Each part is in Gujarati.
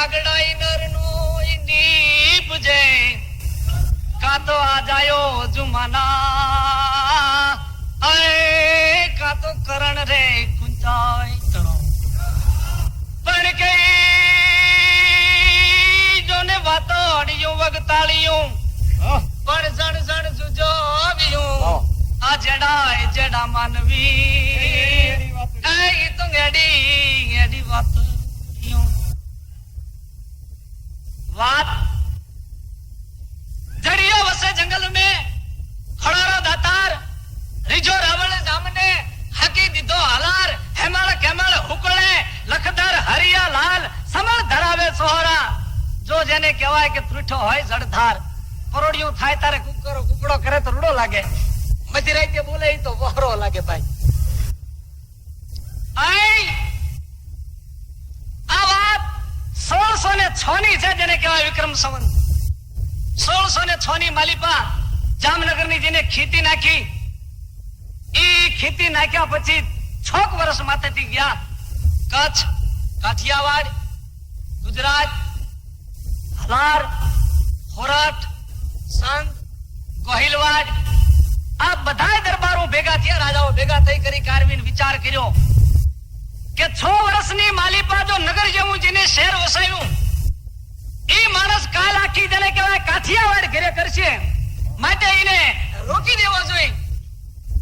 આગડાઈ નરનો ઈ દીપ જે કા તો આ જાયો જુમાના. અય કા તો કરણ રે કુંજાય તણો પણ કે જોને વાતો અડિયો વગતાળિયું પણ જણ જણ જુજો આવ્યું આ જડા એ જડા માનવી એ તો એડી એડી વાત વાત જડિયો વસે જંગલ में ખડારો દાતાર રીજો રાવણ જામને હાકી દીધો હાલાર હેમાળ કેમાળ હુકળે લખદર હરિયા લાલ સમળ ધરાવે સોહરા જો જેને કહેવાય કે ત્રુઠો હોય જડધાર પરોડિયું થાય તારે કુકરો કુકડો કરે તો રૂડો લાગે મધી રાતે બોલે ઈ તો વહરો લાગે ભાઈ આઈ આ વાત સોળસો ને છ ની છે જેને કહેવાય વિક્રમ સંવંત. સોળસો ને છ ની માલિપા જામનગરની જેને ખેતી નાખી, એ ખેતી નાખ્યા પછી છોક વર્ષ માથેથી ગયા. કચ્છ, કાઠિયાવાડ, ગુજરાત, હલાર ખોરાટ સંત ગોહિલવાડ, આ બધા દરબારો ભેગા થયા, રાજાઓ ભેગા થઈ કરી કારવીન વિચાર કર્યો. કે છ વર્ષની માલિપા જો નગર જેવું જેને શહેર વસાયું એ માણસ કાલ આખી જેને કહેવાય કાઠિયાવાડ ઘરે કરશે. માટે એને રોકી દેવો જોઈએ.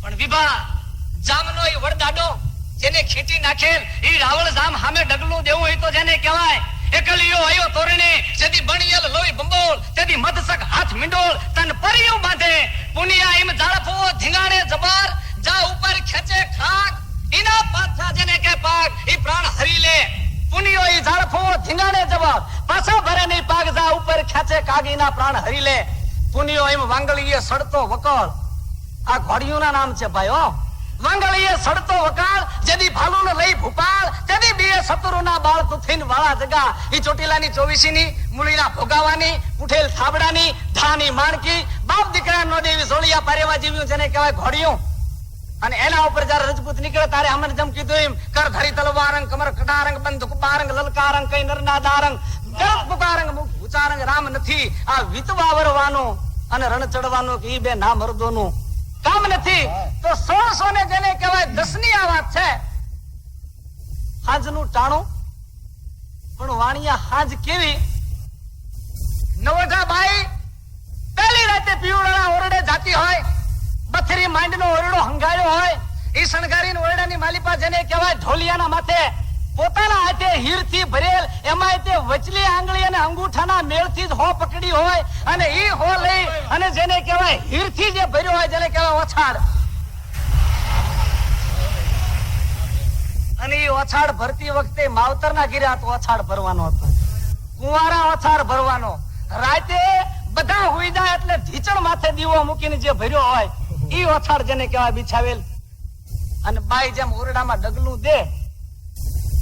પણ વિભા, જામનો એ વડદાડો જેને ખેંચી નાખેલ, એ રાવળ જામ સામે ડગલું દેવું હોય તો જેને કહેવાય એકલિયો આયો તોરણે, જેથી બણિયલ લોહી બંબોળ તેથી મધસક હાથ મિંડોળ, તન પરિયું બાંધે. પુનિયા એમ જાળફો ધીંગાણે જબર, જા ઉપર ખેંચે ખાક ઈના પાછા જેને કે પાક એ પ્રાણ હરી લે. પુનિયો એ ઝાડફો ધીંગાડે જવાબ. પાછો ભરે નહીં પાક જા ઉપર ખેંચે કાગીના પ્રાણ હરી લે. પુનિયો એમ વાંગળીએ સડતો વકળ. આ ઘોડિયુંના નામ છે ભાઈ, હો. વાંગળીએ સડતો વકાળ, જેદી ભાલુને લઈ ભૂપાળ, તેદી બે સતુરુના બાળ તુથીન વાળા જગા. ઈ ચોટીલાની ચોવીસીની, મૂળીના ભોગાવાની ઉઠેલ થાબડાની ધાની માણકી, બાપ દીકરા નો દેવી સોળિયા પારેવા જીવ્યું જેને કહેવાય ઘોડિયું. અને એના ઉપર જયારે રજપૂત નીકળે તારે અમને જેમ કીધું એમ, કર તલવારંગ, કમર કટારંગ બંધુક પારંગ લલકારંગ, કઈ નરના દારંગ મુખ ઉચારંગ, રામ નથી. આ વિતવા વરવાનો અને રણ ચડવાનો કે ઈ બે ના મર્દોનું કામ નથી. તો સોળસો ને જેને કહેવાય દસની આ વાત છે. હાજનું ટાણું. પણ વાણિયા હાજ કેવી? નવોઢા બાઈ પહેલી રાતે પીવડાના ઓરડે બથરી માંડનો ઓરડો હંગાયો હોય ઈ શણગારીને ઓરડાની માલિપા જેને કહેવાય, ઢોલિયાના માથે પોતાના હાથે હીરથી ભરેલ, એમાં તે વચલી આંગળી અને અંગૂઠાના મેળથી જ હો પકડી હોય, અને એ હો લઈ, અને જેને કહેવાય હીરથી જે ભર્યો હોય જેને કહેવાય ઓછાડ અને એ ઓછાડ ભરતી વખતે માવતરના ના આ તો ઓછાડ ભરવાનો હતો. કુંવારા ઓછાડ ભરવાનો. રાતે બધા હુઈ જાય એટલે ઢીચણ માથે દીવો મૂકીને જે ભર્યો હોય ઈ ઓછાડ જેને કહેવાય બિછાવેલ. અને બાઈ જેમ ઓરડામાં ડગલું દે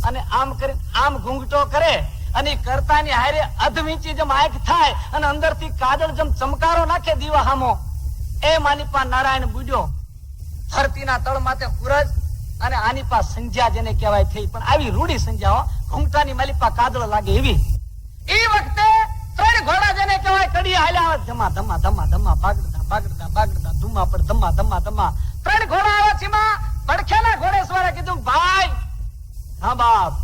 અને આમ કરી આમ ઘૂંઘટો કરે અને કરતાની હારે અધવીંચી જેમ આંખ થાય અને અંદરથી કાજળ જેમ ચમકારો નાખે દીવા હામો એ માની પા નારાયણ બુડ્યો. ધરતીના તળ માથે સૂરજ અને આની પા સંધ્યા જેને કહેવાય થઈ. પણ આવી રૂડી સંધ્યાઓ ઘૂંઘટાની માલિપા કાદળ લાગે એવી. એ વખતે ત્રણ ઘોડા જેને કહેવાય કડી હાલ્યા. ધમા ધમા ધમા ધમા બાગડતા બાગડતા બાગડતા ધુમા પર ધમા ધમા ધમા ત્રણ ઘોડા આવે સીમા પડખેના ઘોડેશ્વરે કીધું, ભાઈ, હા બાપ,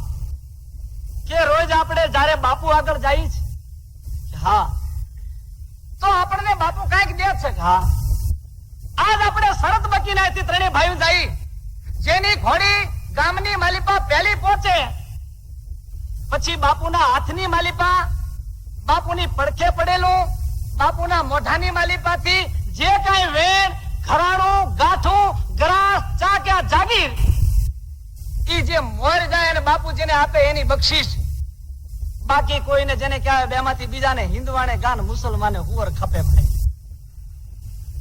કે રોજ આપણે જ્યારે બાપુ આગળ જઈએ છે. હા. તો આપણને બાપુ કાંઈક દે છે હા. આજ આપણે શરત બકી નાખી ત્રણે ભાઈઓ જઈ જેની ઘોડી ગામની માલિપા પહેલી પહોંચે. પછી બાપુના હાથની માલિપા, બાપુની પડખે પડેલું, બાપુના મોઢાની માલિપાથી જે કાંઈ વેણ ખરાણું ગાંઠું ગ્રાસ ચા કે આ જાગીર જે મોર જાય અને બાપુજીને આપે એની બક્ષિસ. બાકી કોઈને જેને કહેવાય બેમાંથી બીજાને હિન્દવાને ગાન મુસલમાને હુવર ખપે ભાઈ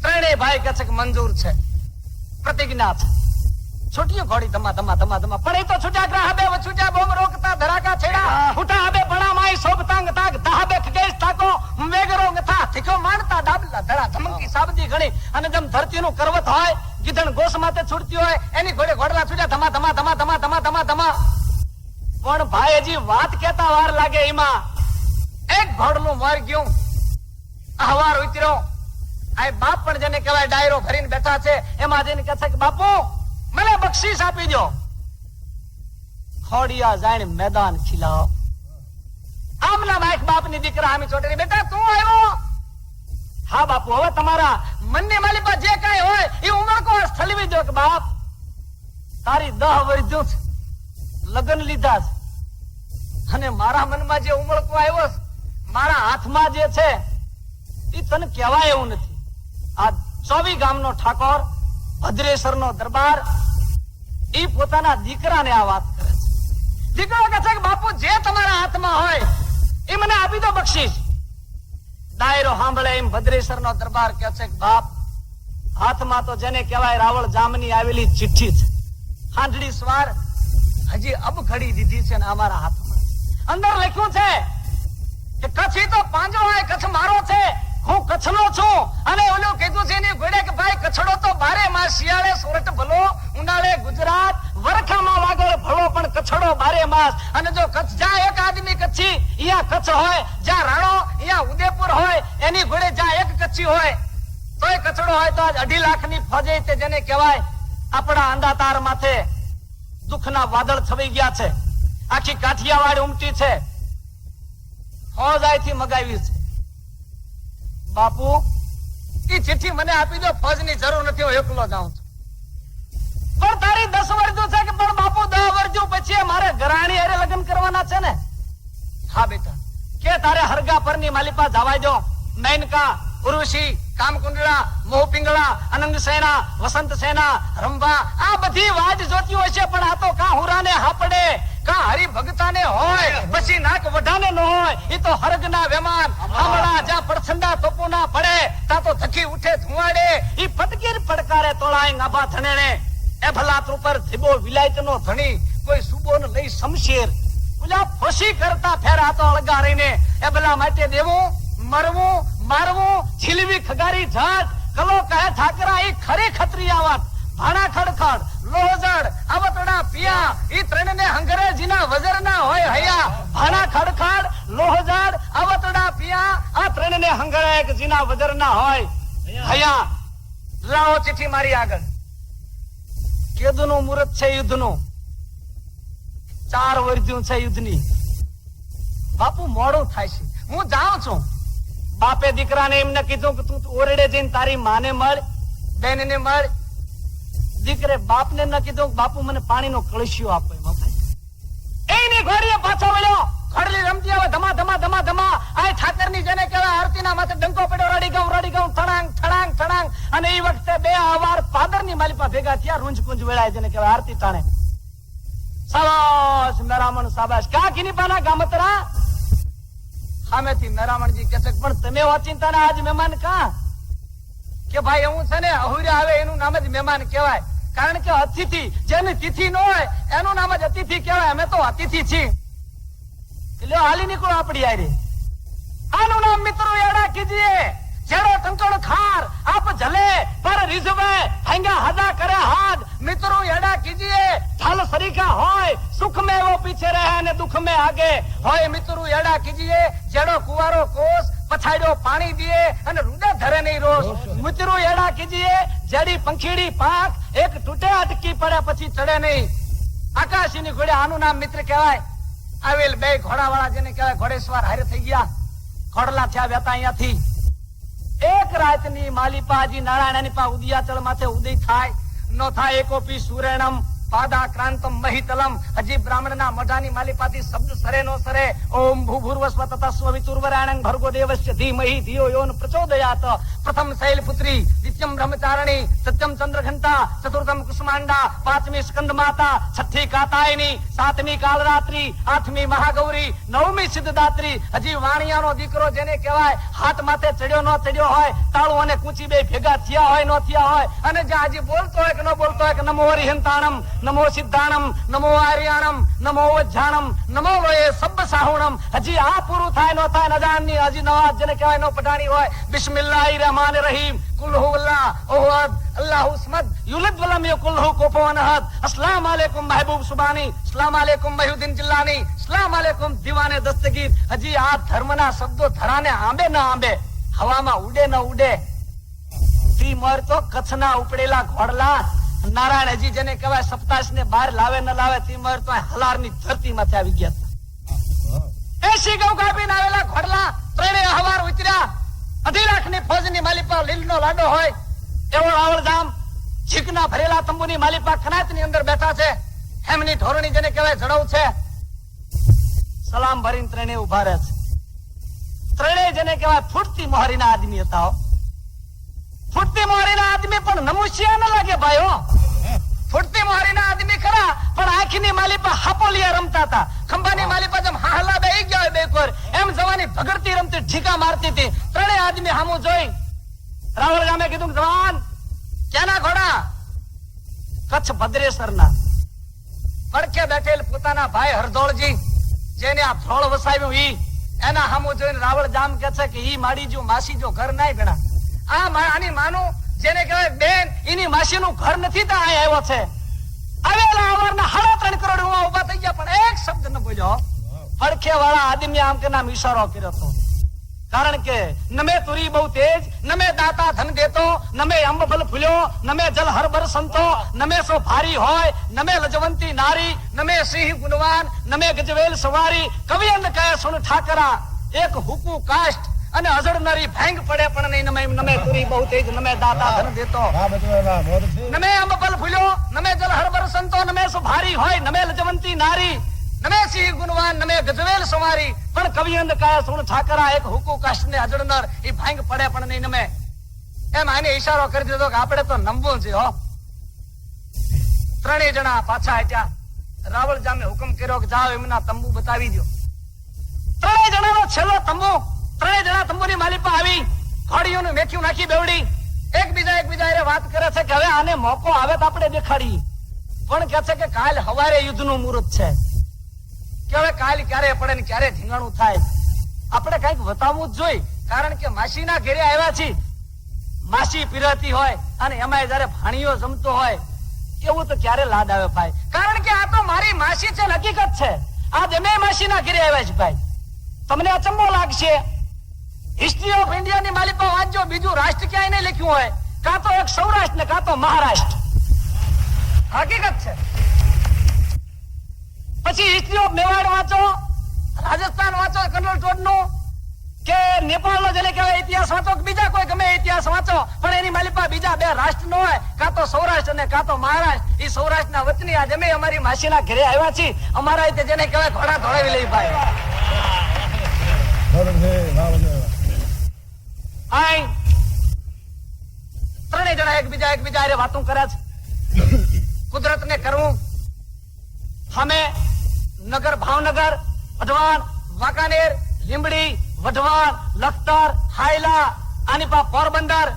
ત્રણેય ભાઈ કચક મંજૂર છે. પ્રતિજ્ઞા છે. છૂટ્યું ઘોડી ધમા ધમા ધમા ધમા પણ એ તો છૂટ્યા ગ્રહ બે છૂટ્યા બોમ રોકતા ધરાકા છેડા. ઉઠા હબે પણા માઈ શોભતાંગ તાગ દહાબે ખગેશ તાકો મેગરો ગથા થીકો માણતા ડાબલા ધડા. ધમકી સાબદી ઘણી. અને જેમ ધરતીનું કરવત હોય ગીધણ ગોસ માથે છૂટતી હોય, એની ઘોડે ઘોડલા છૂટ્યા ધમા ધમા ધમા ધમા ધમા ધમા ધમા. પણ ભાઈ હજી વાત કેતા વાર લાગે એમાં. એક ઘોડલું મર ગયું. આહવાર ઉતર્યો. આ બાપ પણ જેને કહેવાય ડાયરો ભરીને બેઠા છે, એમાં જઈને કહે છે કે, બાપુ, મને બક્ષીસ આપી દો ખોડિયા જાણે મેદાન ખીલાવ. આમના માઇક બાપની દીકરા આમી ચોટરી બેટા, તું આવ્યો? હા બાપુ, હવે તમારા મનની માલી જે કઈ હોય એ ઉમળકો ઠલવી દો કે બાપ. તારી દહ વર્ષ છે લગ્ન લીધા છે અને મારા મનમાં જે ઉમળકો આવ્યો મારા હાથમાં જે છે, એ તને કહેવાય એવું નથી. આ ચોવી ગામનો ઠાકોર ભદ્રેશ્વર નો દરબાર એ પોતાના દીકરાને આ વાત કરે છે. દીકરો કહે છે કે બાપુ, જે તમારા હાથમાં હોય, એ મને આપી દો બક્ષીસ. ડાયરો સાંભળે એમ ભદ્રેશ્વર નો દરબાર કે છે બાપ, હાથમાં તો જેને કહેવાય રાવળ જામની આવેલી ચિઠ્ઠી છે. હાંડડી સ્વાર હજી અબ ઘડી દીધી છે ને અમારા હાથમાં. અંદર લખ્યું છે કે, કચ્છી તો પાંજો હોય કચ્છ મારો છે. હું કચ્છનો છું. અને ઓલું કીધું છે એની ઘોડે કે, ભાઈ, કચ્છડો તો ભારે માં શિયાળે સોરઠ ભલો, ઉનાળે ગુજરાત વરખામાં વાગળ ભલો પણ કચ્છડો બારે માસ. અને જો કચ્છ જ્યાં એક આદમી કચ્છી અહીંયા કચ્છ હોય, જ્યાં રાણો અહીંયા ઉદયપુર હોય, એની ઘોડે જ્યાં એક કચ્છી હોય, તોય કચડો હોય તો આજ અઢી લાખની ફોજે તે જેને કહેવાય, આપણા અંધાતાર માથે દુઃખના વાદળ છવાઈ ગયા છે. આખી કાઠિયાવાડ ઉમટી છે. ફોજથી મગાવી છે. બાપુ એ ચિઠ્ઠી મને આપી દો, ફોજની જરૂર નથી, હું એકલો જાઉં છું. પણ તારી દસ વર્ષો છે કે પણ બાપુ દસ વર્ષો પછી મારે ઘરાણી અરે લગ્ન કરવાના છે ને? હા બેટા. કે તારે હરગા પરની માલિપા જવાય દો મેનકા ઉર્વશી કામકુંડળા મોહપિંગળા અનંગ સેના વસંત સેના રંભા આ બધી વાત જોતી હોય છે પણ આ તો કા હુરાને હાપડે કા હરિ ભગતાને હોય પછી નાક વઢાને ન હોય એ તો હરગના વેમાન હમણાં જ્યાં પડછંડા તોપોના પડે તા તો ધકી ઉઠે ધુવાડે ઈ ફટકીર પડકારે તોળાય ગાભા ધણેણે એ ભલા ઉપર ધીબો વિલાયતનો ધણી, કોઈ સુબો ન લઈ શમશેર. ઓલા ફસી કરતા ફેરા તો અળગા રહીને એ ભલા માટે દેવો, મરવો, મારવું, છીલવી ખગારી જાત કલો કહે ઠાકરા એ ખરે ખત્રિયા આવત. ભાણા ખડખડ લોહજડ આવતડા પિયા. ઈ ત્રણ ને હંગરે જીના વજર ના હોય હૈયા. ભાણા ખડખડ લોહજડ આવતડા પિયા. આ ત્રણ ને હંગરે એક વજર ના હોય હૈયા. લાવો ચિઠ્ઠી મારી આગળ. કેદુનું મુહૂર્ત છે યુદ્ધનું. ચાર વર્ષ છે યુદ્ધની. બાપુ, મોડું થાય છે. હું જાઉં છું. બાપે દીકરાને એમને કીધું કે તું ઓરડે જઈને તારી માને મળ, બેનને મળ. દીકરે બાપને ન કીધું બાપુ મને પાણીનો કળશિયો આપો એમાં એની ઘોડીએ પાછો વળ્યો. ખડલી રમતી આવે ધમા ધમા ધમા ધમા. આ ઠાકરની જેને કહેવાય આરતીના માથે ડંકો પડ્યો અને એ વખતે બે અવાર પાદરની માલિપા ભેગા થયા, રૂંજ કુંજ વેળાય જેને કહેવાય આરતી તાણે. સાબાશ નરામણ સાબાશ. કા કિની પાના ગામતરા? સામેથી નરામણજી કે છે પણ તમે ઓચિંતા આજ મહેમાન કા? કે ભાઈ હું છે ને અಹುર્ય આવે, એનું નામ જ મહેમાન કહેવાય. કારણ કે અતિથિ, જેની તિથિ ન હોય, એનું નામ જ અતિથિ કહેવાય. અમે તો અતિથિ છીએ. એટલે હાલી નીકળો આપડી આરે આનું નામ મિત્રો એડા કીજીએ. જેડો કંકણ ખાર આપ જલે, પર રિઝવે હંગા હદા કરે હાથ મિત્રો એડા કીજીએ થલ સરીખા હોય, સુખ મે વો પીછે રહે અને દુખ મે આગે. હોય મિત્રો એડા કીજીએ જેડો કુવારો કોસ, પછાડ્યો પાણી દીએ અને રૂડે ધરે નહીં રોષ મિત્રો એડા કીજીએ, જેડી પંખીડી પાક એક તૂટે અટકી પડે પછી ચડે નહીં. આકાશીની ઘોડે આનું નામ મિત્ર કહેવાય. આવેલ બે ઘોડાવાળા જેને કહેવાય ઘોડેશ્વર, હારે થઈ ગયા. ખોડલા થયા વેતા અહીંયાથી. એક રાતની માલિપાજી નારાયણની પા ઉદયાચળ માથે ઉદય થાય. ન થાય એકોપી સુરેણમ પાદા ક્રાંતમ મહિતલમ, હજી બ્રાહ્મણના મઢાની માલિપાથી શબ્દ સરે નો સરે. ઓમ ભૂભૂર્વસ્વ તતસ્વ વિતુર્વરાણં ભર્ગો દેવસ્ય ધીમહી ધિયો યોન પ્રચોદયાત. પ્રથમ શૈલપુત્રી, દ્વિતીયમ બ્રહ્મચારણી, સત્યમ ચંદ્રઘંટા, ચતુર્થમ કુષ્માંડા, પાંચમી સ્કંદ માતા છઠ્ઠી કાતાયની, સાતમી કાલરાત્રી, આઠમી મહાગૌરી, નવમી સિદ્ધદાત્રી. હજી વાણિયાનો દીકરો જેને કહેવાય, હાથ માથે ચડ્યો ન ચડ્યો હોય, તાળું અને કૂચી બે ભેગા થયા હોય, ન થયા હોય, અને જ્યાં હજી બોલતો હોય કે ન બોલતો હોય કે નમો હરિહંતાણમ નમો સિદ્ધાણમ નમો આર્યાણમ નમો વજ્જાણમ નમો લોએ સબ સાહુણમ હજી આ પૂરું થાય નો થાય નજાનની હજી નવાજ જેને કહેવાય નો પટાણી હોય બિસ્મિલ્લાહિર રહેમાનિર રહીમ કુલ હુવલ્લાહ ઓહદ અલ્લાહ સમદ યુલદ વલમ યકુલ કુફુવન અહદ અસ્સલામ અલેકુમ મહેબૂબ સુબાની અસ્સલામ અલેકુમ મહયુદ્દીન જિલ્લાની અસ્સલામ અલેકુમ દીવાને દસ્તગીર હજી આ ધર્મના શબ્દો ધરાને આંબે ન આંબે હવામાં ઉડે ન ઉડે તી મર તો કચ્છના ઉપડેલા ઘોડલા નારાયણ હજી જેને કહેવાય સપ્તાશ ને બહાર લાવે ન લાવે તે મર તો હલારની ધરતી માંથી આવી ગયા હતા. એસી ગૌ કાપીને આવેલા ઘોડલા ત્રણે હવાર ઉતર્યા. અઢી લાખની ફોજની માલિપા લીલનો લાડો હોય એવો રાવળધામ છીકના ભરેલા તંબુની માલિપા કનાતની અંદર બેઠા છે. હેમની ધોરણી જેને કહેવાય જડવ છે. સલામ ભરીને ત્રણેય ઊભા રહે છે. ત્રણેય જેને કહેવાય ફૂટતી મોહરીના આદમી હતા. ફૂટતી મોહરીના આદમી પણ નમુશિયા ન લાગે ભાઈ હો? ફૂટતી મોહરીના આદમી ખરા પણ આંખની માલી પર હાપોલિયા રમતા હતા. ખંભાની માલી પર જેમ હાહલા બેહી ગયા બે બેકોર એમ જવાની ભગડતી રમતી ઠીકા મારતી હતી. ત્રણેય આદમી હામું જોઈ. રાવળ ગામે કીધું જવાન ક્યાંના ઘોડા? કચ્છ ભદ્રેસરના. પડખે બેઠેલ પોતાના ભાઈ હરદોળજી જેને આ ફળ વસાવ્યું ઈ એના હામું જોઈને રાવળ જામ કે છે કે ઈ માડી જો માસી જો ઘર નાય ગણા. આ આની માનું, જેને કહેવાય બેન, એની માસીનું ઘર નથી ત્યાં અહીં આવ્યો છે. આવેલા અવારના સાડા ત્રણ કરોડ ઉવા ઊભા થઈ ગયા, પણ એક શબ્દ ન બોલ્યો પડખે વાળા આદમી આમ કે નામ ઈશારો કર્યો હતો કારણ કે નમે તુરી બહુ તેજ નમે દાતા ધન દેતો નમે અંબ ફલ ફૂલ્યો નમે જલ હરબર સંતો નમે સો ભારી હોય નમે લજવંતી નારી નમે સિંહ ગુણવાન નમે ગજવેલ સવારી. કવિ કહે, સુન ઠાકરા, એક હુકુ કાષ્ટ અને અજડનારી ભેંગ પડે પણ નહીં. નમે નમે તુરી બહુ તેજ નમે દાતા ધન દેતો. નમે અંબ ફલ ફૂલ્યો નમે જલ હરબર સંતો નમે સો ભારી હોય નમે લજવંતી નારી નમે સિંહ ગુણવાન નમે ગજવેલ સવારી. પણ કવિ અંદ કહે સુણ ઠાકરા એક હુકુ કાષ્ટ ને અજડનર એ ભાંગ પડે પણ નહીં નમે. એમ આને ઈશારો કરી દીધો કે આપણે તો નમવું છે હો. ત્રણેય જણા પાછા હટ્યા રાવળ જામે હુકમ કર્યો કે જાઓ એમના તંબુ બતાવી દો ત્રણેય જણાનો છેલ્લો તંબુ ત્રણેય જણા તંબુની માલિક પર આવી, ઘોડીઓનું મેથ્યું નાખી બેવડી. એકબીજા એકબીજા એ વાત કરે છે કે હવે આને મોકો આવે તો આપણે દેખાડીએ. પણ કે છે કે કાલ હવારે યુદ્ધનું મુહૂર્ત છે. કે હવે કાલ ક્યારે પડે ને ક્યારે ધીંગાણું થાય. આપણે કંઈક બતાવવું જ જોઈએ, કારણ કે માસીના ઘેરે આવ્યા છીએ. માસી પીરતી હોય અને એમાં જયારે ભાણીઓ જમતો હોય, એવું તો ક્યારે લાદ આવે ભાઈ? કારણ કે આ તો મારી માસી છે હકીકત છે. આ જમે માસીના ઘરે આવ્યા છે ભાઈ. તમને અચંબો લાગશે? હિસ્ટ્રી ઓફ ઇન્ડિયા ની માલિકો વાંચજો બીજું રાષ્ટ્ર ક્યાંય નહીં લખ્યું હોય, કાં તો એક સૌરાષ્ટ્ર ને કાં તો મહારાષ્ટ્ર. હકીકત છે. પછી હિસ્ટ્રી ઓફ મેવાડ વાંચો, રાજસ્થાન વાંચો કનોલ ટોડનું, કે નેપાળ નો જેને કહેવાય ઇતિહાસ વાંચો, કે બીજા કોઈ ગમે ઇતિહાસ વાંચો, પણ એની માલિકા બીજા બે રાષ્ટ્ર નો હોય, કાં તો સૌરાષ્ટ્ર અને કાં તો મહારાષ્ટ્ર, એ સૌરાષ્ટ્ર ના વતની આજે અમે અમારી માસીના ઘરે આવ્યા છીએ. અમારા જેને કહેવાય ઘોડા ધોળાવી લઈ ભાઈ. ત્રણેય જણા એકબીજા એકબીજા અરે વાતું કરે છે. કુદરત ને કરવું અમે નગર, ભાવનગર, વઢવાણ, વાંકાનેર, લીંબડી, વઢવાણ, લખતર, હાયલા આની પા પોરબંદર,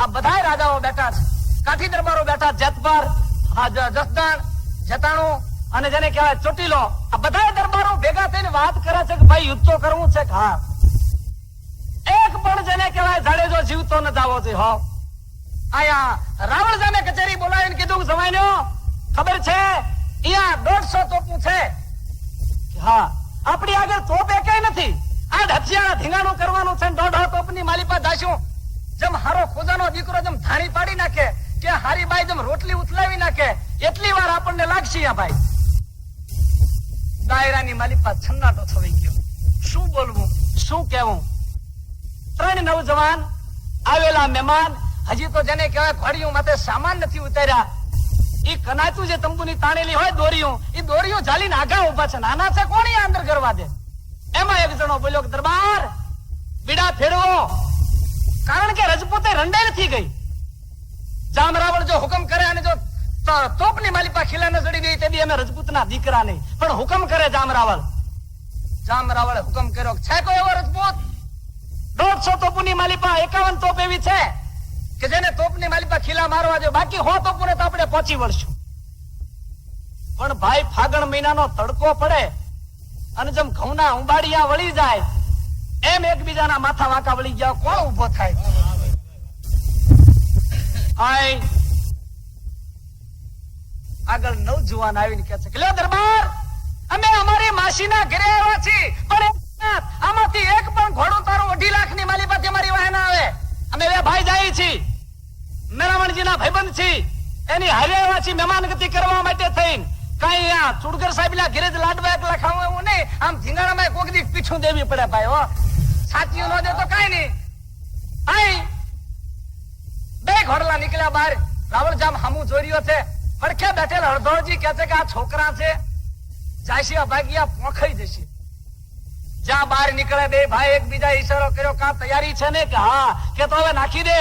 આ બધા રાજાઓ બેઠા છે. કાઠી દરબારો બેઠા જેતપર જસદણ, જતાણું અને જેને કહેવાય ચોટીલો. આ બધા દરબારો ભેગા થઈને વાત કરે છે કે ભાઈ યુદ્ધ કરવું છે કે હા? એક પણ જેને કહેવાય જાડેજો જીવતો ન જાવો છે, હો. આયા રાવણ સામે કચેરી બોલાવીને કીધું જમાઈનો ખબર છે? અહીંયા દોઢસો તોપું છે. હા, આપણી આગળ તોપ એકેય નથી. આ ઢચિયાણા ધીંગાણું કરવાનું છે ને દોઢ તોપની માલિપા દાશું જેમ હારો ખોજાનો દીકરો જેમ ધાણી પાડી નાખે કે હારી બાઈ જેમ રોટલી ઉથલાવી નાખે, એટલી વાર આપણને લાગશે આ ભાઈ. દાયરાની માલિપા છન્નાટો થવી ગયો. શું બોલવું? શું કહેવું? ત્રણ નવજવાન આવેલા મહેમાન, હજી તો જેને કહેવાય ઘોડીઓ માથે સામાન નથી ઉતાર્યા. એ કનાચું જે તંબુની તાણેલી હોય દોરીયું એ દોરીયું ઝાલીને આગા ઊભા છે. નાના છે કોણ અંદર કરવા દે. એમાં એક જણો બોલ્યો દરબાર, બીડા ફેરવો. કારણ કે રજપૂતે રંડાઈ નથી ગઈ. જામ રાવણ જો હુકમ કરે અને જો તોપની માલિપા ખીલાને ચડી ગઈ તે બી અમે રજપૂતના દીકરા નહીં પણ હુકમ કરે જામ રાવળ જામ રાવળે હુકમ કર્યો છે કોઈ એવો રજપૂત? દોઢસો તોપુની માલિપા એકાવન તોપ એવી છે કે જેને તોપની માલિપા ખીલા મારવા જો બાકી હો તોપુને તો આપણે પહોંચી વળશું. પણ ભાઈ ફાગણ મહિનાનો તડકો પડે અને જેમ ઘઉંના ઉંબાડિયા વળી જાય, એમ એકબીજાના માથા વાંકા વળી ગયા, કોણ ઊભો થાય? હાય. આગળ નવ જુવાન આવીને કહે છે કે, લ્યો દરબાર, અમે અમારી માસીના ઘરે આવ્યા છીએ, પણ આમાંથી એક પણ ઘોડો તારો અઢી લાખની માલી પાસે અમારી વાહે ના આવે. અમે બે ભાઈ જાય છીએ. મેરામણજીના ભાઈબંધ છીએ. એની હારે આવ્યા મહેમાન ગતિ કરવા માટે થઈને કઈ આ ચુડગર સાહેબ ના ઘરે જ લાડવા એકલા ખાવું એવું નહીં. આમ ધીંગાણામાં કોક દી પીછું દેવી પડે ભાઈ, હો. સાચીઓ ન દે તો કઈ નહીં. આઈ. બે ઘોડલા નીકળ્યા બહાર. રાવળ જામ હામું જોઈ છે. પડખે બેઠેલ હળદોળજી કહે છે કે આ છોકરા છે. જાશિયા અભાગ્યા પોખાઈ જશે. જ્યાં બહાર નીકળે બે ભાઈ એકબીજા ઈશારો કર્યો, કા તૈયારી છે ને કે હા? કે તો હવે નાખી દે.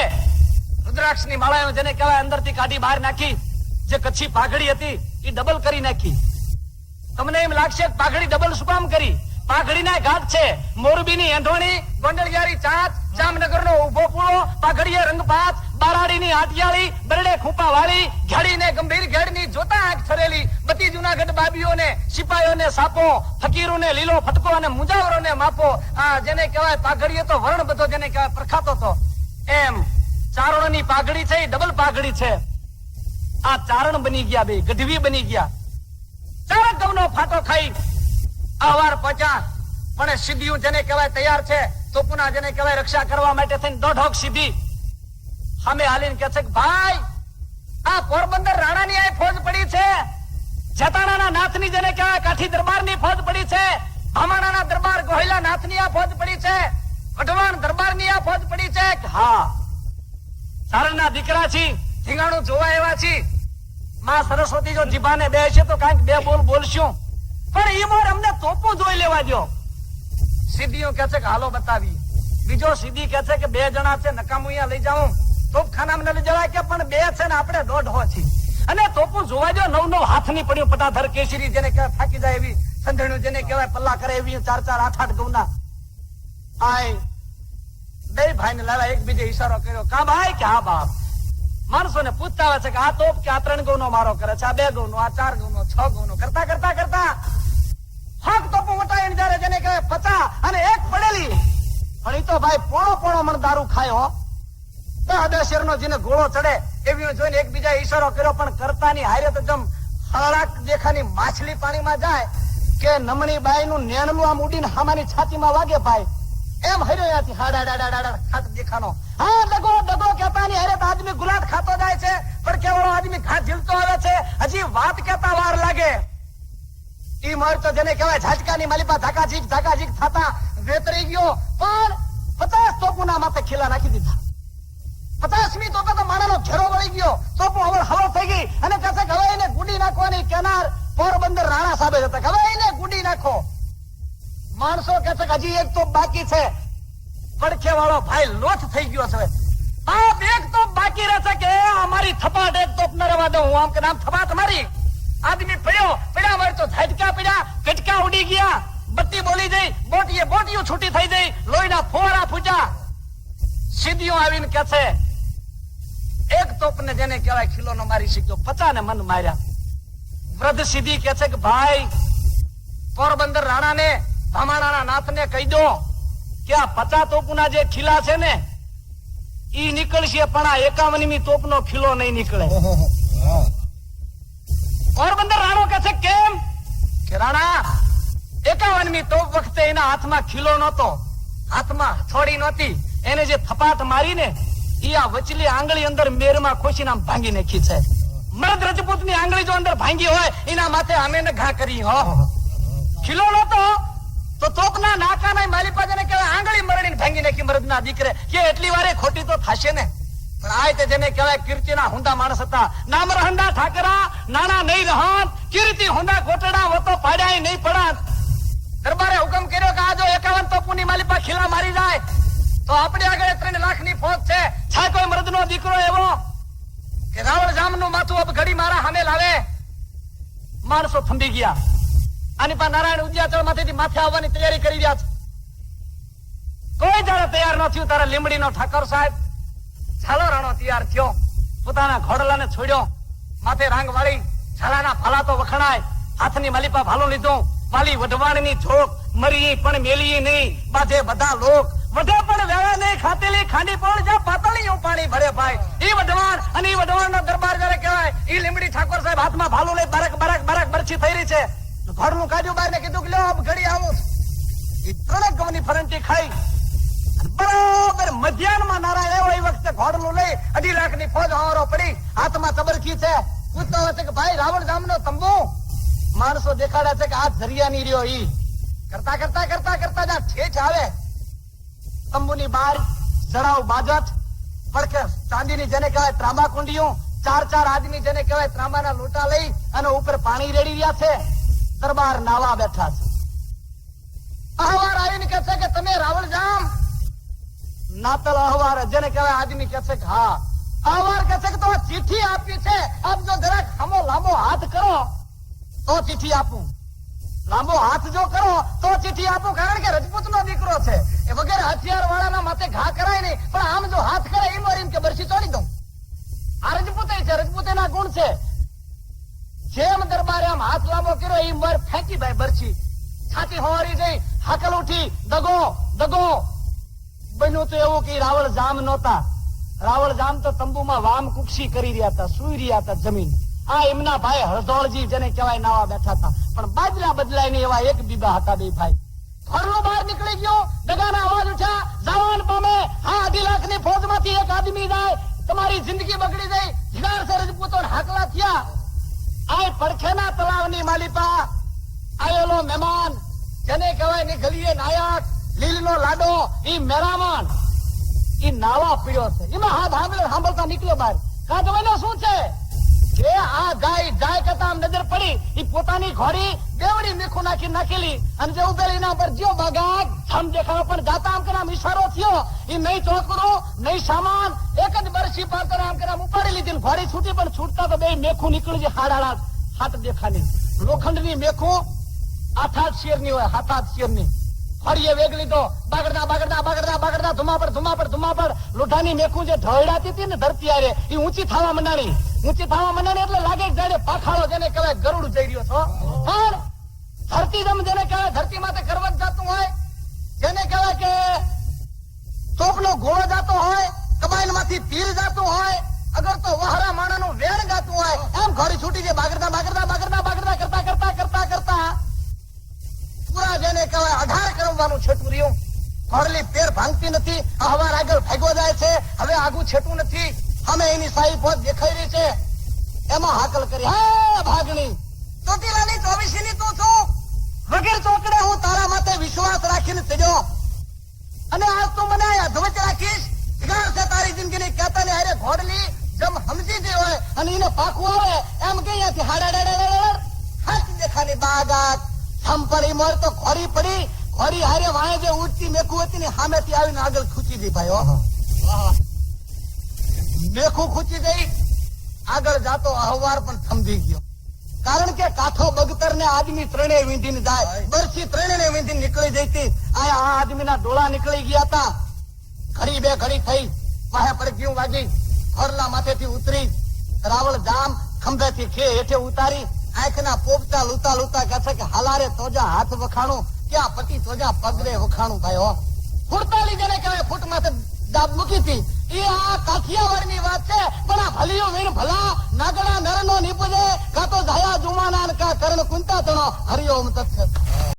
રુદ્રાક્ષની માળા જેને કહેવાય અંદરથી કાઢી બહાર નાખી, જે કચ્છી પાઘડી હતી એ ડબલ કરી નાખી. તમને એમ લાગશે પાઘડી ડબલ શું કામ કરી? પાઘડીના ઘાટ છે. મોરબીની એંધોણી ગોંડલિયારી ચાંચ જામનગરનો ઊભો પૂળો પાઘડીએ રંગપાત, બારાડીની આટિયાળી બરડે ખૂંપા વાળી ઘેડીને ગંભીર ઘેડની જોતા આંખ થરેલી બધી જુનાગઢ બાબીઓને સિપાહીઓને સાપો, ફકીરોને લીલો ફટકો અને મુજાવરોને માપો. આ જેને કહેવાય પાઘડીએ તો વર્ણ, બધો જેને કહેવાય પ્રખાતો તો. એમ ચારણની પાઘડી છે ડબલ પાઘડી છે. આ ચારણ બની ગયા બે, ગઢવી બની ગયા. ચારક ગૌનો ફાટો ખાઈ અવાર પચાસ પણ સીધીયું જેને કહેવાય તૈયાર છે તો પુના જેને કહેવાય રક્ષા કરવા માટે થઈને દોઢોક સીધી. સામે હાલીને કહે છે કે, ભાઈ, આ પોરબંદર રાણાની આ ફોજ પડી છે. જતાણાના નાથની જેને કહેવાય કાઠી દરબારની ફોજ પડી છે. ભામાણાના દરબાર ગોહિલા નાથની આ ફોજ પડી છે. વઢવાણ દરબારની આ ફોજ પડી છે. હા સારણના દીકરા છી ધીંગાણું જોવા એવા છી. માં સરસ્વતી જો જીભાને બે છે તો કાંઈક બે બોલ બોલશું. પણ ઈ મોર અમને તોપું જોઈ લેવા દો સીધીઓ કે છે કે હાલો બતાવી. બીજો સીધી કે છે કે બે જણા છે નકામું અહીંયા લઈ જાઉં તોપખાનામાં લઈ જવાય કે પણ બે છે ને આપણે દોઢો છીએ. અને તોપું જોવા જો નવ નવ હાથની પડ્યું, પટાધર કેસરી જેને કહેવાય, થાકી જાય એવી સંધણ્યું જેને કહેવાય, પલ્લા કરે એવી ચાર ચાર, આઠ આઠ ગૌના. આય, બે ભાઈ ને લાલા એકબીજે ઈશારો કર્યો. કા ભાઈ કે હા બાપ? માણસો ને પૂછતા આવે છે કે આ તોપ કે આ ત્રણ ગૌ નો મારો કરે છે? આ બે ગૌ નો આ ચાર ગૌ નો છ ગૌ નો કરતા કરતા કરતા, હક તોપો વટાઈને જ્યારે જેને કહેવાય પચા અને એક પડેલી. પણ તો ભાઈ પોણો પોણો મણ દારૂ ખાયો દાદાશેર નો જેને ગોળો ચડે એવી જોઈને એકબીજા ઈશારો કર્યો, પણ કરતાની હારે તો જમ હળાક દેખાની માછલી પાણીમાં જાય, કે નમણી બાઈ નું નેણલું આમ ઉડીને હામાની છાતીમાં વાગે ભાઈ. એમ હર્યો ત્યાંથી હાડા ડાડા ડાડા ખાત દેખાનો. હા, ડગો ડગો કહેતાની હારે હરે આદમી ગુલાટ ખાતો જાય છે, પણ કેવડો આદમી ઘાટ ઝીલતો આવે છે, હજી વાત કેતા વાર લાગે. ઈ માર તો જેને કહેવાય ઝાટકાની માલિપા ઝાકાઝીક ઝાકાઝીક થતા વેતરી ગયો, પણ પચાસ તોપુના માથે ખીલા નાખી દીધા. પચાસમી તોપે તો માણાનો ઘેરો વળી ગયો. તોપુ હવે હવળ થઈ ગઈ. અને કહે છે હવે એને ગુડી નાખવાની કેનાર પોરબંદર રાણા સાહેબે જતા હવે એને ગુડી નાખો. માણસો કહે છે કે હજી એક તોપ બાકી છે. પડખે વાળો ભાઈ લોથ થઈ ગયો છે. બાપ એક તોપ બાકી રહેશે કે અમારી થપાટ એક તોપ ન રહેવા દઉં હું આમ કે નામ થપાટ મારી. આદમી પડ્યો, પડ્યા વાર તો ધટકા પડ્યા કટકા ઉડી ગયા. બત્તી બોલી જઈ, બોટીએ બોટીઓ છૂટી થઈ જઈ, લોહીના ફોરા ફૂટ્યા. સીધીઓ આવીને કે છે, એક તોપને જેને કહેવાય ખીલો નો મારી શીખ્યો પચાને મન માર્યા. વૃદ્ધ સીધી કે છે કે, ભાઈ, પોરબંદર રાણાને ભામાણાના નાથને કહી દો કે આ પચા તોપના જે ખીલા છે ને, ઈ નીકળશે પણ આ એકાવનમી તોપનો ખીલો નહીં નીકળે. પોરબંદર રાણો કે છે, કેમ? કે રાણા, એકાવનમી તો વખતે એના હાથમાં ખીલો નહોતો, હાથમાં હથોડી નહોતી. એને જે થપાટ મારીને એ આ વચલી આંગળી અંદર મેરમાં ખોસીને આમ ભાંગી નાખી છે. મર્દ રજપૂતની આંગળી જો અંદર ભાંગી હોય, એના માથે અમે ને ઘા કરી, હો. ખીલો નહોતો, તો તોપના નાકાના મારી પાસે કહેવાય, આંગળી મરડીને ભાંગી નાખી મરદના દીકરે. કે એટલી વારે ખોટી તો થશે ને પણ તે જેને કહેવાય કીર્તિના હુંડા માણસ હતા. નામ રહંડા ઠાકરા, નાણા નહીં રહન કીર્તિ હુંડા ગોટડા વતો પાડ્યા નહીં પડાત. દરબારે હુકમ કર્યો કે આ જો એકાવન તોપુની માલિપા ખીલા મારી જાય, તો આપણે આગળ ત્રણ લાખની ફોજ છે. છા કોઈ મર્દનો દીકરો એવો કે રાવણ જામનું માથું અબ ઘડી મારા સામે લાવે. માણસો થંભી ગયા. આની પા નારાયણ ઉદ્યાચળમાંથી માથે આવવાની તૈયારી કરી રહ્યા છે. કોઈ જાણે તૈયાર ન થયું તારા લીમડીનો ઠાકોર સાહેબ. છાલો રાણો તૈયાર થયો. પોતાના ઘોડલાને છોડ્યો. માથે રાંગ વાળી છાલાના ફાલા તો વખણાય. હાથની માલિપા ભાલો લીધો. વાલી વઢવાણની છોક, મરી પણ મેલી નહીં. બાજે બધા લોક. વધે પણ વેળા નહીં ખાતેલી ખાંડી પણ જ્યાં પાતળીયું પાણી ભરે ભાઈ. ઈ વઢવાણ અને ઈ વઢવાણનો દરબાર જ્યારે કહેવાય, ઈ લીમડી ઠાકોર સાહેબ હાથમાં ભાલું લઈ બરક બરક બરક બરછી થઈ રહી છે. ઘરનું કાજુ બાર ને કીધું કે લ્યો ઘડી આવું. એ ત્રણેક ગમની ફરંટી ખાઈ. બરાબર, મધ્યાહનમાં નારા એવો એ વખતે ઘોડલું લઈ અઢી લાખની ફોજ હારો પડી. હાથમાં તબરખી છે. પૂછતો હશે કે ભાઈ, રાવણ ગામનો તંબુ? માણસો દેખાડે છે કે આ જરિયાની રહ્યો ઈ. કરતા કરતા કરતા કરતા જ્યાં ઠેઠ આવે. તંબુની બહાર જડાવ બાજટ. પડકે ચાંદીની જેને કહેવાય ત્રાંબા કુંડીઓ ચાર ચાર આદમી જેને કહેવાય ત્રાંબાના લોટા લઈ અને ઉપર પાણી રેડી રહ્યા છે. દરબાર નાવા બેઠા છે. અહવાર આવીને કહે છે કે તમે રાવણ જામ નાતલ અહવાર જેને કહેવાય આદમી કે છે કે હા. અહવાર કે છે કે તો ચિઠ્ઠી આપી છે. આપ જો જરાક હમો લાંબો હાથ કરો, તો ચિઠ્ઠી આપું. લાંબો હાથ જો કરો, તો ચિઠ્ઠી આપું, કારણ કે રજપૂત નો દીકરો છે. એ વગેરે હથિયાર વાળાના માથે ઘા કરાય નહીં, પણ આમ જો હાથ કરે એમ મારીને કે બરસી તોડી દઉં. આ રજપૂતે છે, રજપૂતેના ગુણ છે. જેમ દરબારે આમ હાથ લાંબો કર્યો, એમ વાર ફેંકી ભાઈ બરસી છાતી હોવારી જઈ, હાકલ ઉઠી, દગો દગો બન્યું તો એવું કે રાવળ જામ નહોતા. રાવળ જામ તો તંબુમાં વામ કુક્ષી કરી રહ્યા હતા, સુઈ રહ્યા હતા જમીન. આ એમના ભાઈ હરદોળજી જેને કહેવાય નાવા બેઠા હતા. પણ બાજરા બદલાય એવા એક બીબા હતા બે ભાઈ. ફરલો બહાર નીકળી ગયો, દગાના અવાજ ઉઠ્યા, જવાન પામે, હા, અઢી લાખની ફોજમાંથી એક આદમી જાય, તમારી જિંદગી બગડી જાય જીગાર સરજ રજપૂતો હાકલા થયા. આ પડખેના તળાવની માલિપા આયેલો મહેમાન, જેને કહેવાયની ગલીએ નાયક. લીલનો લાડો ઈ મેરામણ ઈ નાવા પીડ્યો છે. એમાં હાથ સાંભળે સાંભળતા નીકળ્યો બહાર કા જવાય શું છે? જે આ ગાય ગાય કરતા આમ નજર પડી ઈ પોતાની ઘોડી બેવડી મીઠું નાખી નાખેલી અને જે ઉભેલી એના પર જ્યો બાગા છમ દેખાવા પણ જાતા આમ કરામ ઈશારો થયો. ઈ નહીં ચોકડો, નહીં સામાન, એક જ બરસી પાતર આમ કરામ ઉપાડી લીધી ઘોડી છૂટી પણ છૂટતા તો બે મેખું નીકળી છે હાડાળા હાથ દેખાની. લોખંડની મેખું આઠાત શેરની હોય હાથાત શેરની. ફળીએ વેગ લીધો. બાગડતા બાગડતા બાગડતા બાગડતા ધુમાપડ ધુમાપડ ધુમાપડ. લોઢાની મેખું જે ઢળડાતી હતી ને ધરતી આરે, એ ઊંચી થવા મંડાણી. ઊંચી થવા મંડાણી એટલે લાગે જાણે પાખાળો જેને કહેવાય ગરુડ જઈ રહ્યો છો. પણ ધરતી જમ જેને કહેવાય, ધરતી માથે કરવત જાતું હોય, જેને કહેવાય કે તોપનો ઘોડો જાતો હોય કબાઈલમાંથી તીર જાતું હોય, અગર તો વહરા માણાનું વેણ ગાતું હોય, એમ ઘોડી છૂટી જાય. બાગડતા બાગડતા બાગડતા બાગડતા કરતા કરતા કરતા કરતા, પૂરા જેને કહેવાય અઢાર છેટું રહ્યું ઘોડલી પેર ભાંગતી નથી હવાર આગળ ભાગ્યો જાય છે હવે આગું છેટું નથી અમે એની સાઈ પહોંચ દેખાઈ રહી છે એમાં હાકલ કરી હે ભાગણી ચોટીલાની ચોવીસી ની તું છું વગેરે ચોકડે હું તારા માટે વિશ્વાસ રાખીને ચડ્યો અને આજ તું મને અધવચ રાખીશ શિકાર છે તારી જિંદગીની કેતા ને હારે ઘોડલી જેમ સમજી ગઈ હોય અને એને પાકું આવે એમ કે અહીંયાથી હાડા હાથ દેખાની બાગાત સંપડી મોર તો ખોરી પડી ખોરી હારે વાય જે ઉડતી મેખું હતી ને સામેથી આવીને આગળ ખૂચી ગઈ ભાઈ મેખું ખૂચી ગઈ આગળ જાતો અહવાર પણ થંભી ગયો. કારણ કે કાથો બગતર ને આદમી ત્રણે વીંધીને જાય. બરછી ત્રણેય વીંધી નીકળી જઈ હતી આ આદમીના ડોળા નીકળી ગયા હતા ઘડી બે ઘડી થઈ વાહે પડગ્યું વાગી. ખોરલા માથેથી ઉતરી રાવળ જામ ખંભેથી ખે હેઠે ઉતારી આંખના પોપતા લૂતા લૂતા કહે છે કે હાલારે તોજા હાથ વખાણું. ક્યાં પતિ તોજા પગરે વખાણું ભાઈ હો ફૂટતાલી જેને કહેવાય ફૂટ માથે દાબ મૂકી હતી. એ આ કાઠિયાવાડની વાત છે, પણ આ ભલિયો વીર ભલા નાગડા નર નો નીપજે, કા તો જયા જુમાના કા કર્ણ કુંતા તણો હરિઓમ તત્સત.